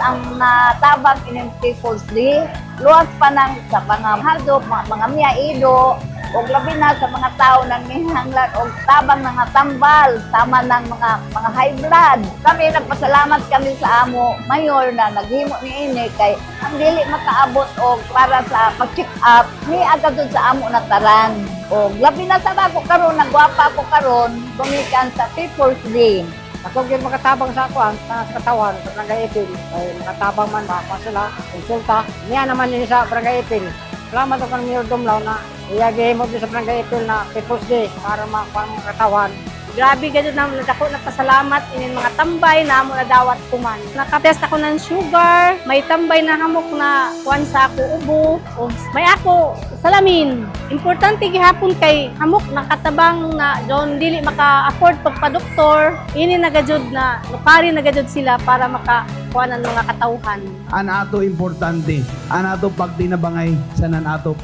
ang natabang in People's Day. Luwas pa ng sa mga hadop, mga, mga miyaido, o labi na sa mga tao nang mihanglan o tabang ng mga tambal, tama ng mga mga high blood. Kami nagpasalamat kami sa amo mayor na naghimo ni ini kay ang dili makaabot o para sa pag-check up ni agad doon sa amo na taran. O labi na sa bago karon nagwapa ko karon gumikan sa People's Day. Ako yung makatabang sa akuan, sa katawan, sa barangay Ipil. Ay makatabang man pa sila, konsulta. Niya naman yun sa barangay Ipil. Salamat ako ng Mayor Dumlaw na iyagay mo din sa barangay Ipil na People's Day para makuha Grabe gano'n na nadako nagpasalamat inin mga tambay na amo na dawat kuman. Nakatest ako ng sugar, may tambay na hamok na kuan sa ako ubo, o may ako salamin. Importante gihapon kay hamok nakatabang na don dili maka-afford pagpa-doktor. Ini nagajud na nukari nagajud sila para maka kuanan mga katawhan. an ato importante, an ato pagtinabangay sa nan ato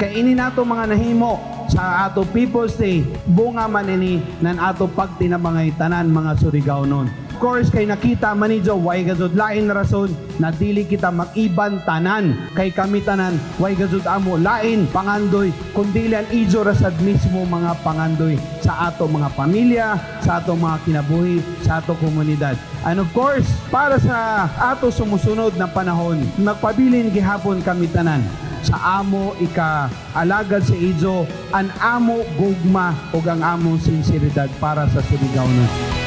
panag-iban. Kainin nato mga nahimo sa ato People's Day, bunga man ini nan ato pagtinabangay tanan mga Surigao nun. Of course, kay nakita manijo, way gazod lain rason na dili kita mag-iban tanan. Kay kami tanan, way gazod amo lain pangandoy, kundi lan ijo rasad mismo mga pangandoy sa ato mga pamilya, sa ato mga kinabuhi, sa ato komunidad. And of course, para sa ato sumusunod na panahon, magpabilin gihapon kami tanan sa amo ika alagad sa ijo an amo gugma ug ang among sinseridad para sa Surigao nun.